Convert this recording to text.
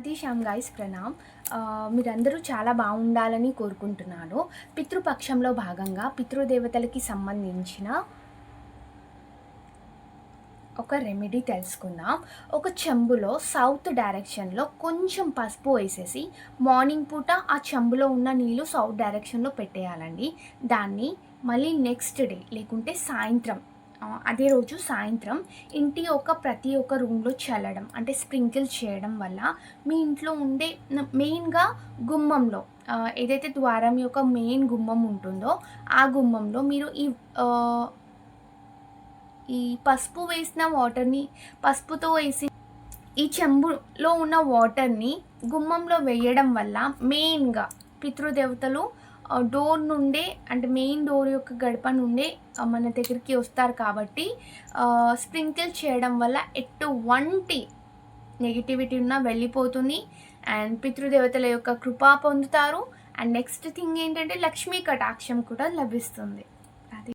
అది శ్యామ్ గాయస్ ప్రణామ్. మీరందరూ చాలా బాగుండాలని కోరుకుంటున్నాను. పితృపక్షంలో భాగంగా పితృదేవతలకి సంబంధించిన ఒక రెమెడీ తెలుసుకుందాం. ఒక చెంబులో సౌత్ డైరెక్షన్లో కొంచెం పసుపు వేసేసి మార్నింగ్ పూట ఆ చెంబులో ఉన్న నీళ్ళు సౌత్ డైరెక్షన్లో పెట్టేయాలండి. దాన్ని మళ్ళీ నెక్స్ట్ డే లేకుంటే సాయంత్రం అదే రోజు సాయంత్రం ఇంటి ఒక ప్రతి ఒక్క రూమ్లో చల్లడం అంటే స్ప్రింకిల్ చేయడం వల్ల మీ ఇంట్లో ఉండే మెయిన్గా గుమ్మంలో ఏదైతే ద్వారం యొక్క మెయిన్ గుమ్మం ఉంటుందో ఆ గుమ్మంలో మీరు ఈ ఈ పసుపు వేసిన వాటర్ని పసుపుతో వేసి ఈ చెంబులో ఉన్న వాటర్ని గుమ్మంలో వేయడం వల్ల మెయిన్గా పితృదేవతలు డోర్ నుండే అంటే మెయిన్ డోర్ యొక్క గడప నుండే మన దగ్గరికి వస్తారు కాబట్టి స్ప్రింకిల్ చేయడం వల్ల ఎటువంటి నెగిటివిటీ ఉన్నా వెళ్ళిపోతుంది. అండ్ పితృదేవతల యొక్క కృప పొందుతారు. అండ్ నెక్స్ట్ థింగ్ ఏంటంటే లక్ష్మీ కటాక్షం కూడా లభిస్తుంది.